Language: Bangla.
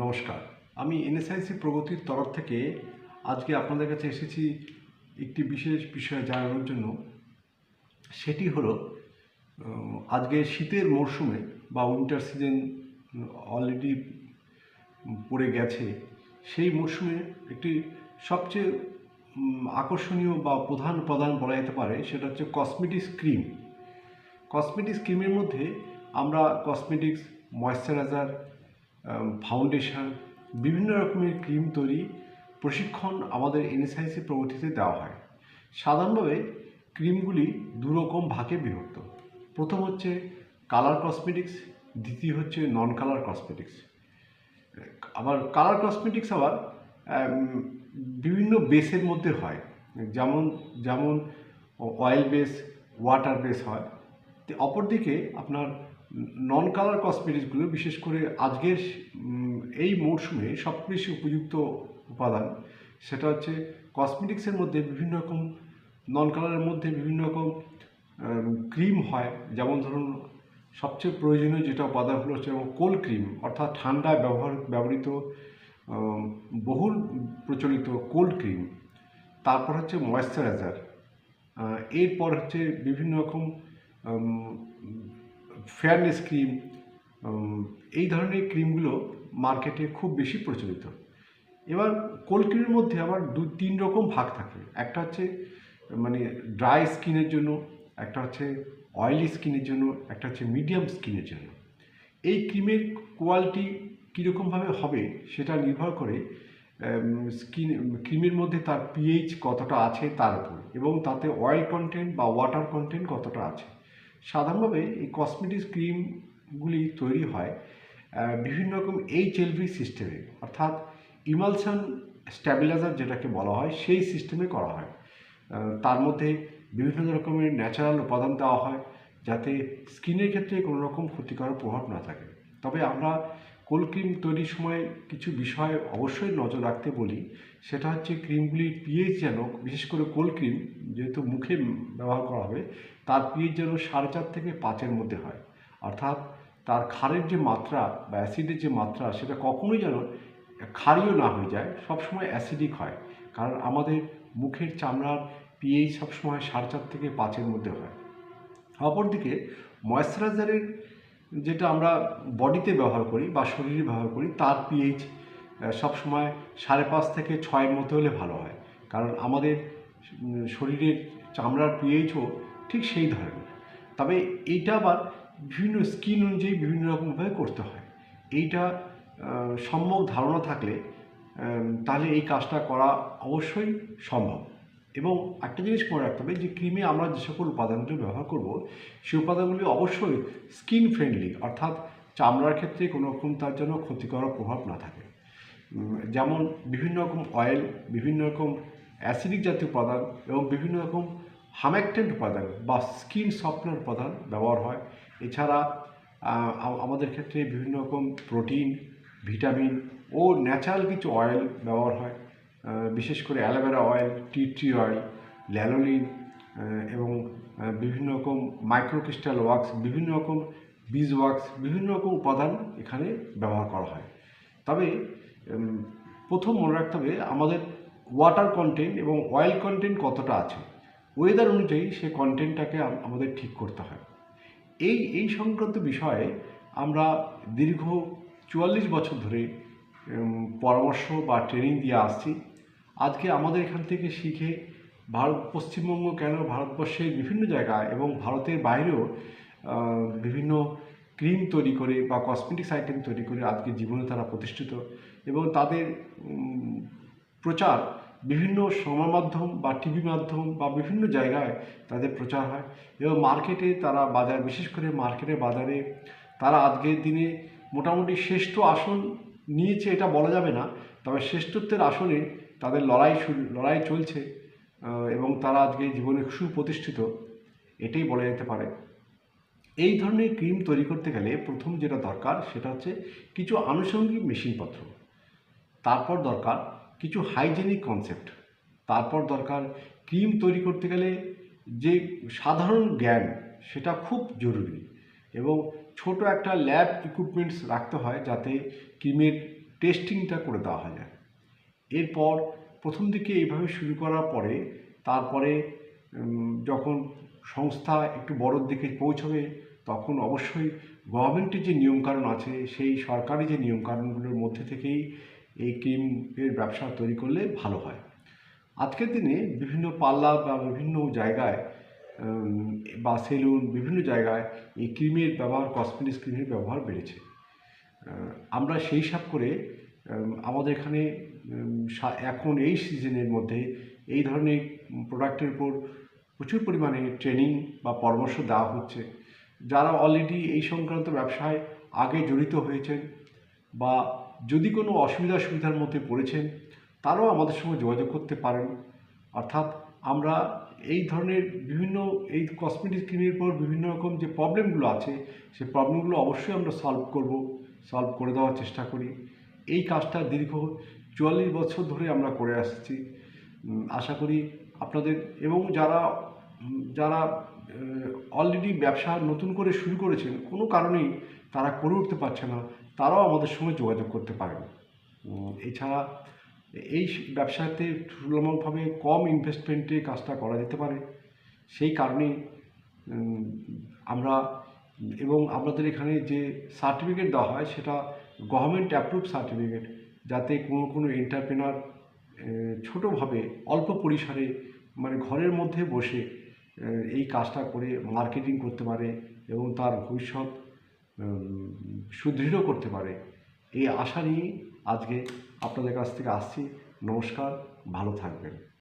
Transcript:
নমস্কার। আমি এনএসআইসি প্রগতির তরফ থেকে আজকে আপনাদের কাছে এসেছি একটি বিশেষ বিষয় জানানোর জন্য। সেটি হলো আজকে শীতের মরশুমে বা উইন্টার সিজন অলরেডি পড়ে গেছে, সেই মরশুমে একটি সবচেয়ে আকর্ষণীয় বা প্রধান উপাদান বলা যেতে পারে, সেটা হচ্ছে কসমেটিক্স ক্রিম কসমেটিক্স ক্রিমের মধ্যে আমরা কসমেটিক্স ময়শ্চারাইজার ফাউন্ডেশন বিভিন্ন রকমের ক্রিম তৈরি প্রশিক্ষণ আমাদের এনএসআইসি প্রগতিতে দেওয়া হয়। সাধারণভাবে ক্রিমগুলি দুরকম ভাগে বিভক্ত। প্রথম হচ্ছে কালার কসমেটিক্স দ্বিতীয় হচ্ছে নন কালার কসমেটিক্স আবার কালার কসমেটিক্স আবার বিভিন্ন বেসের মধ্যে হয়। যেমন যেমন অয়েল বেস ওয়াটার বেস হয়। অপরদিকে আপনার নন কালার কসমেটিক্সগুলো বিশেষ করে আজকের এই মরশুমে সবচেয়ে বেশি উপযুক্ত উপাদান সেটা হচ্ছে কসমেটিক্সের মধ্যে বিভিন্ন রকম নন কালারের মধ্যে বিভিন্ন রকম ক্রিম হয়। যেমন ধরুন, সবচেয়ে প্রয়োজনীয় যেটা উপাদান হলো হচ্ছে যেমন কোল্ড ক্রিম অর্থাৎ ঠান্ডায় ব্যবহার, ব্যবহৃত বহুল প্রচলিত কোল্ড ক্রিম তারপর হচ্ছে ময়েশ্চারাইজার এরপর হচ্ছে বিভিন্ন রকম ফেয়ারনেস ক্রিম এই ধরনের ক্রিমগুলো মার্কেটে খুব বেশি প্রচলিত। এবার কোল্ড ক্রিমের মধ্যে আবার দু, তিন রকম ভাগ থাকে। একটা হচ্ছে মানে ড্রাই স্কিনের জন্য, একটা হচ্ছে অয়েলি স্কিনের জন্য, একটা হচ্ছে মিডিয়াম স্কিনের জন্য। এই ক্রিমের কোয়ালিটি কীরকমভাবে হবে সেটা নির্ভর করে স্কিন ক্রিমের মধ্যে তার পিএইচ কতটা আছে তার উপর এবং তাতে অয়েল কন্টেন্ট বা ওয়াটার কন্টেন্ট কতটা আছে। সাধারণভাবে এই কসমেটিক্স ক্রিমগুলি তৈরি হয় বিভিন্ন রকম এইচ এলভি সিস্টেমে অর্থাৎ ইমালশন স্ট্যাবিলাইজার যেটাকে বলা হয়, সেই সিস্টেমে করা হয়। তার মধ্যে বিভিন্ন রকমের ন্যাচারাল উপাদান দেওয়া হয়, যাতে স্কিনের ক্ষেত্রে কোনো রকম ক্ষতিকর প্রভাব না থাকে। তবে আমরা কোল্ড ক্রিম তৈরির সময় কিছু বিষয় অবশ্যই নজর রাখতে বলি। সেটা হচ্ছে ক্রিমগুলির পিএইচ যেন, বিশেষ করে কোল্ড ক্রিম যেহেতু মুখে ব্যবহার করা হবে, তার পিএইচ যেন সাড়ে চার থেকে পাঁচের মধ্যে হয়। অর্থাৎ তার ক্ষারের যে মাত্রা বা অ্যাসিডের যে মাত্রা, সেটা কখনোই যেন ক্ষারীয় না হয়ে যায়, সবসময় অ্যাসিডিক হয়। কারণ আমাদের মুখের চামড়ার পিএইচ সবসময় সাড়ে চার থেকে পাঁচের মধ্যে হয়। অপরদিকে ময়েশ্চারাইজারের যেটা আমরা বডিতে ব্যবহার করি বা শরীরে ব্যবহার করি, তার পিএইচ সবসময় সাড়ে পাঁচ থেকে ছয়ের মধ্যে হলে ভালো হয়। কারণ আমাদের শরীরের চামড়ার পিএইচও ঠিক সেই ধরনের। তবে এইটা আবার বিভিন্ন স্কিন অনুযায়ী বিভিন্ন রকমভাবে করতে হয়। এইটা সম্যক ধারণা থাকলে তাহলে এই কাজটা করা অবশ্যই সম্ভব। এবং একটা জিনিস মনে রাখতে হবে যে ক্রিমে আমরা যে সকল উপাদানগুলি ব্যবহার করব, সেই উপাদানগুলি অবশ্যই স্কিন ফ্রেন্ডলি অর্থাৎ চামড়ার ক্ষেত্রে কোনো রকম তার জন্য ক্ষতিকর প্রভাব না থাকে। যেমন বিভিন্ন রকম অয়েল বিভিন্ন রকম অ্যাসিডিক জাতীয় উপাদান এবং বিভিন্ন রকম হামেকটেন্ট উপাদান বা স্কিন সফটনার উপাদান ব্যবহার হয়। এছাড়া আমাদের ক্ষেত্রে বিভিন্ন রকম প্রোটিন ভিটামিন ও ন্যাচারাল কিছু অয়েল ব্যবহার হয়। বিশেষ করে aloe vera oil, tea tree oil, lanolin এবং বিভিন্ন রকম মাইক্রোক্রিস্টাল ওয়াক্স, বিভিন্ন রকম বীজ ওয়াক্স, বিভিন্ন রকম উপাদান এখানে ব্যবহার করা হয়। তবে প্রথম মনে রাখতে হবে আমাদের ওয়াটার কন্টেন্ট এবং অয়েল কন্টেন্ট কতটা আছে। ওয়েদার অনুযায়ী সে কন্টেন্টটাকে আমাদের ঠিক করতে হয়। এই এই সংক্রান্ত বিষয়ে আমরা দীর্ঘ চুয়াল্লিশ বছর ধরে পরামর্শ বা ট্রেনিং দিয়ে আসছি। আজকে আমাদের এখান থেকে শিখে ভারত, পশ্চিমবঙ্গ কেন ভারতবর্ষের বিভিন্ন জায়গায় এবং ভারতের বাইরেও বিভিন্ন ক্রিম তৈরি করে বা কসমেটিক্স আইটেম তৈরি করে আজকে জীবনে তারা প্রতিষ্ঠিত এবং তাদের প্রচার বিভিন্ন সমাজ মাধ্যম বা টিভি মাধ্যম বা বিভিন্ন জায়গায় তাদের প্রচার হয় এবং মার্কেটে তারা বাজার, বিশেষ করে মার্কেটে বাজারে তারা আজকের দিনে মোটামুটি শ্রেষ্ঠ আসন নিয়েছে এটা বলা যাবে না, তবে শ্রেষ্ঠত্বের আসনে তাদের লড়াই শুরু, লড়াই চলছে এবং তারা আজকে জীবনে সুপ্রতিষ্ঠিত, এটাই বলা যেতে পারে। এই ধরনের ক্রিম তৈরি করতে গেলে প্রথম যেটা দরকার সেটা হচ্ছে কিছু আনুষঙ্গিক মেশিনপত্র তারপর দরকার কিছু হাইজেনিক কনসেপ্ট, তারপর দরকার ক্রিম তৈরি করতে গেলে যে সাধারণ জ্ঞান সেটা খুব জরুরি, এবং ছোট একটা ল্যাব ইকুইপমেন্টস রাখতে হয় যাতে ক্রিমের টেস্টিংটা করে দেওয়া হয় যায়। এরপর প্রথম দিকে এইভাবে শুরু করার পরে তারপরে যখন সংস্থা একটু বড়োর দিকে পৌঁছবে, তখন অবশ্যই গভর্নমেন্টের যে নিয়মকানুন আছে, সেই সরকারি যে নিয়মকানুনগুলোর মধ্যে থেকেই এই ক্রিমের ব্যবসা তৈরি করলে ভালো হয়। আজকের দিনে বিভিন্ন পাল্লা বা বিভিন্ন জায়গায় বা সেলুন, বিভিন্ন জায়গায় এই ক্রিমের ব্যবহার, কসমেটিক্স ক্রিমের ব্যবহার বেড়েছে। আমরা সেই হিসাব করে আমাদের এখানে এখন এই সিজনের মধ্যে এই ধরনের প্রোডাক্টের উপর প্রচুর পরিমাণে ট্রেনিং বা পরামর্শ দেওয়া হচ্ছে। যারা অলরেডি এই সংক্রান্ত ব্যবসায় আগে জড়িত হয়েছেন বা যদি কোনো অসুবিধা সুবিধার মধ্যে পড়েছেন, তারাও আমাদের সঙ্গে যোগাযোগ করতে পারেন। অর্থাৎ আমরা এই ধরনের বিভিন্ন, এই কসমেটিক ক্রিমের পর বিভিন্ন রকম যে প্রবলেমগুলো আছে সেই প্রবলেমগুলো অবশ্যই আমরা সলভ করব সলভ করে দেওয়ার চেষ্টা করি। এই কাজটা দীর্ঘ চুয়াল্লিশ বছর ধরে আমরা করে আসছি। আশা করি আপনাদের, এবং যারা যারা অলরেডি ব্যবসা নতুন করে শুরু করেছেন, কোনো কারণেই তারা করে উঠতে পারছে না। তারাও আমাদের সঙ্গে যোগাযোগ করতে পারেন। এছাড়া এই ব্যবসাতে তুলনামূলকভাবে কম ইনভেস্টমেন্টে কাজটা করা যেতে পারে। সেই কারণে আমরা, এবং আমাদের এখানে যে সার্টিফিকেট দেওয়া হয়, সেটা গভর্নমেন্ট অ্যাপ্রুভ সার্টিফিকেট যাতে কোনো কোনো এন্টারপ্রেনার ছোটোভাবে, অল্প পরিসরে মানে ঘরের মধ্যে বসে এই কাজটা করে মার্কেটিং করতে পারে এবং তার ভবিষ্যৎ সুদৃঢ় করতে পারে। এই আশা নিয়েই আজকে আপনাদের কাছ থেকে আসছি। নমস্কার ভালো থাকবেন।